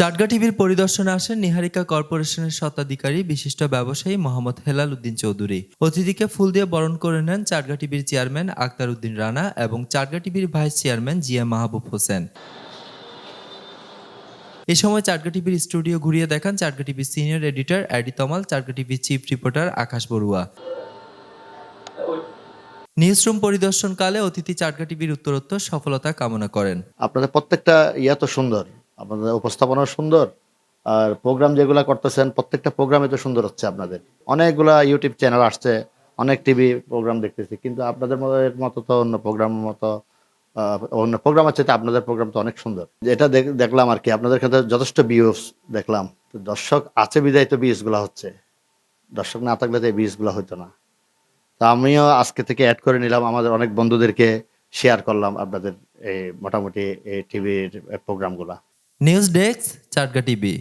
চাটগা টিভির পরিদর্শনে আসেন নিহারিকা কর্পোরেশনের স্বত্বাধিকারী, বিশিষ্ট ব্যবসায়ী মোহাম্মদ হেলাল উদ্দিন চৌধুরী। অতিথিকে ফুল দিয়ে বরণ করে নেন চাটগা টিভির চেয়ারম্যান আক্তার উদ্দিন রানা এবং চাটগা টিভির ভাইস চেয়ারম্যান জিয়া মাহবুব হোসেন। এ সময় চাটগা টিভির স্টুডিও ঘুরিয়ে দেখান চাটগা টিভির সিনিয়র এডিটর অ্যাডি তমাল, চাটগা টিভির chief reporter Akash Barua. Newsroom পরিদর্শনকালে অতিথি চাটগা টিভির উত্তরোত্তর সফলতা কামনা করেন। আপনাদের প্রত্যেকটা ইয়া তো সুন্দর। আপনাদের উপস্থাপনা সুন্দর। আর প্রোগ্রাম যেগুলো করতেছেন, প্রত্যেকটা প্রোগ্রামে তো সুন্দর হচ্ছে আপনাদের। অনেকগুলা ইউটিউব চ্যানেল আসছে, অনেক টিভি প্রোগ্রাম দেখতেছি, কিন্তু আপনাদের মতো তো অন্য প্রোগ্রামের মতো অন্য প্রোগ্রাম আছে আপনাদের প্রোগ্রাম তো অনেক সুন্দর। এটা দেখ- দেখলাম আর কি, আপনাদের ক্ষেত্রে যথেষ্ট ভিউস দেখলাম। তো দর্শক আছে বিদায় তো ভিউসগুলো হচ্ছে। দর্শক না থাকলে তো এই ভিউসগুলো হতো না। তা আমিও আজকে থেকে অ্যাড করে নিলাম, আমাদের অনেক বন্ধুদেরকে শেয়ার করলাম আপনাদের এই মোটামুটি এই টিভির প্রোগ্রামগুলা নিউজ ডেস্ক চাটগা টিভি